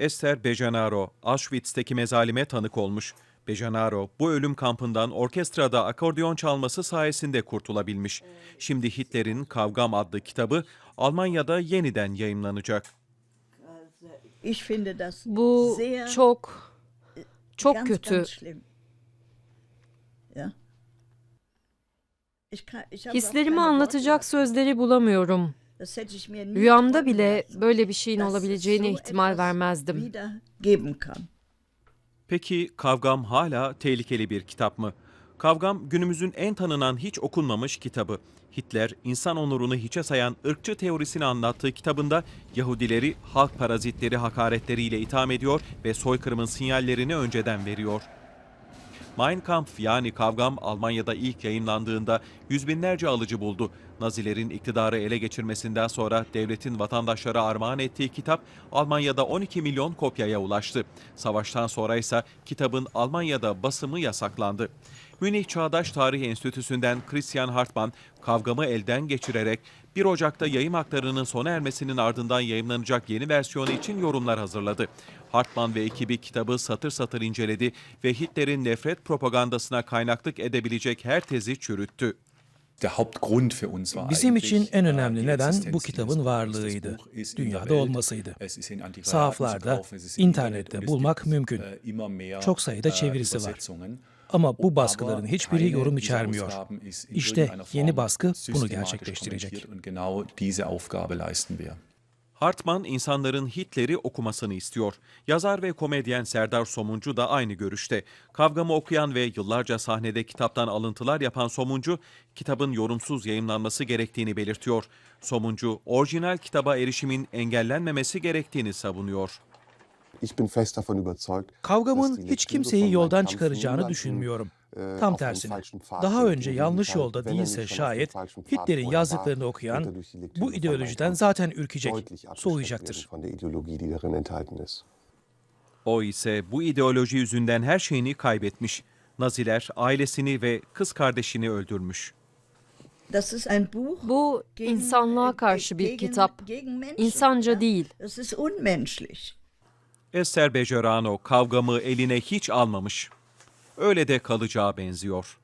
Esther Bejanaro, Auschwitz'teki mezalime tanık olmuş. Bejanaro, bu ölüm kampından orkestrada akordeon çalması sayesinde kurtulabilmiş. Şimdi Hitler'in Kavgam adlı kitabı Almanya'da yeniden yayımlanacak. Bu çok çok kötü. Hislerimi anlatacak sözleri bulamıyorum. Rüyamda bile böyle bir şeyin olabileceğine ihtimal vermezdim. Peki Kavgam hala tehlikeli bir kitap mı? Kavgam günümüzün en tanınan hiç okunmamış kitabı. Hitler insan onurunu hiçe sayan ırkçı teorisini anlattığı kitabında Yahudileri halk parazitleri hakaretleriyle itham ediyor ve soykırımın sinyallerini önceden veriyor. Mein Kampf yani Kavgam Almanya'da ilk yayınlandığında yüz binlerce alıcı buldu. Nazilerin iktidarı ele geçirmesinden sonra devletin vatandaşlara armağan ettiği kitap Almanya'da 12 milyon kopyaya ulaştı. Savaştan sonra ise kitabın Almanya'da basımı yasaklandı. Münih Çağdaş Tarih Enstitüsü'nden Christian Hartmann kavgamı elden geçirerek 1 Ocak'ta yayım haklarının sona ermesinin ardından yayımlanacak yeni versiyonu için yorumlar hazırladı. Hartmann ve ekibi kitabı satır satır inceledi ve Hitler'in nefret propagandasına kaynaklık edebilecek her tezi çürüttü. Bizim için en äh, önemli neden bu kitabın varlığıydı. Dünyada olmasıydı. Sahaflarda, internette bulmak mümkün. äh, Çok sayıda äh, çevirisi var. Ama bu baskıların hiçbiri yorum içermiyor. İşte yeni baskı bunu gerçekleştirecek. Hartmann insanların Hitler'i okumasını istiyor. Yazar ve komedyen Serdar Somuncu da aynı görüşte. Kavgamı okuyan ve yıllarca sahnede kitaptan alıntılar yapan Somuncu, kitabın yorumsuz yayımlanması gerektiğini belirtiyor. Somuncu, orijinal kitaba erişimin engellenmemesi gerektiğini savunuyor. Ich bin fest davon überzeugt, dass Kavgamın hiç kimseyi yoldan çıkaracağını düşünmüyorum. Tam tersine. Daha önce yanlış yolda değilse şayet Hitler'in yazdıklarını okuyan bu ideolojiden zaten ürkecek, soğuyacaktır. O ise bu ideoloji yüzünden her şeyini kaybetmiş. Naziler ailesini ve kız kardeşini öldürmüş. Bu insanlığa äh, karşı bir kitap. İnsanca değil. Esther Bejerano kavgamı eline hiç almamış. Öyle de kalacağı benziyor.